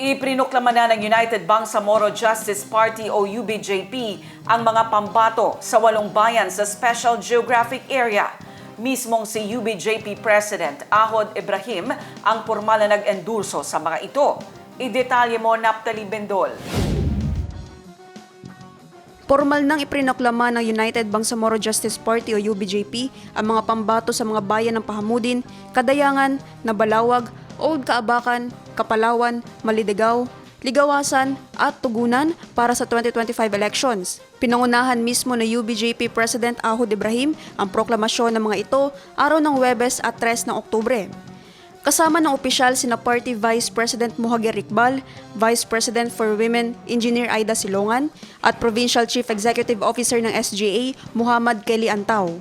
Iprinuklama na ng United Bangsamoro Justice Party o UBJP ang mga pambato sa walong bayan sa Special Geographic Area. Mismong si UBJP President Ahod Ibrahim ang formal na nag-endurso sa mga ito. Idetalye mo, Naptali Bendol. Formal nang iprinoklama ng United Bangsamoro Justice Party o UBJP ang mga pambato sa mga bayan ng Pahamudin, Kadayangan, Nabalawag, Old Kaabakan, Kapalawan, Malidegaw, Ligawasan at Tugunan para sa 2025 elections. Pinangunahan mismo na UBJP President Ahod Ibrahim ang proklamasyon ng mga ito araw ng Webes at 3 ng Oktubre. Kasama ng opisyal sina Party Vice President Muhagir Iqbal, Vice President for Women Engineer Aida Silongan, at Provincial Chief Executive Officer ng SGA Muhammad Kelly Antaw.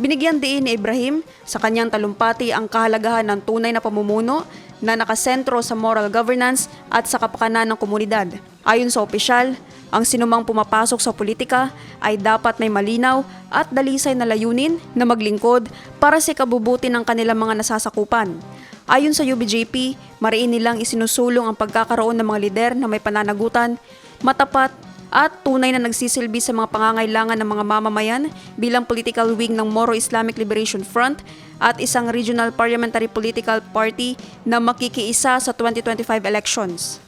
Binigyan diin ni Ibrahim sa kanyang talumpati ang kahalagahan ng tunay na pamumuno na nakasentro sa moral governance at sa kapakanan ng komunidad. Ayon sa opisyal, ang sinumang pumapasok sa politika ay dapat may malinaw at dalisay na layunin na maglingkod para sa kabubuti ng kanilang mga nasasakupan. Ayon sa UBJP, mariin nilang isinusulong ang pagkakaroon ng mga lider na may pananagutan, matapat at tunay na nagsisilbi sa mga pangangailangan ng mga mamamayan bilang political wing ng Moro Islamic Liberation Front at isang regional parliamentary political party na makikiisa sa 2025 elections.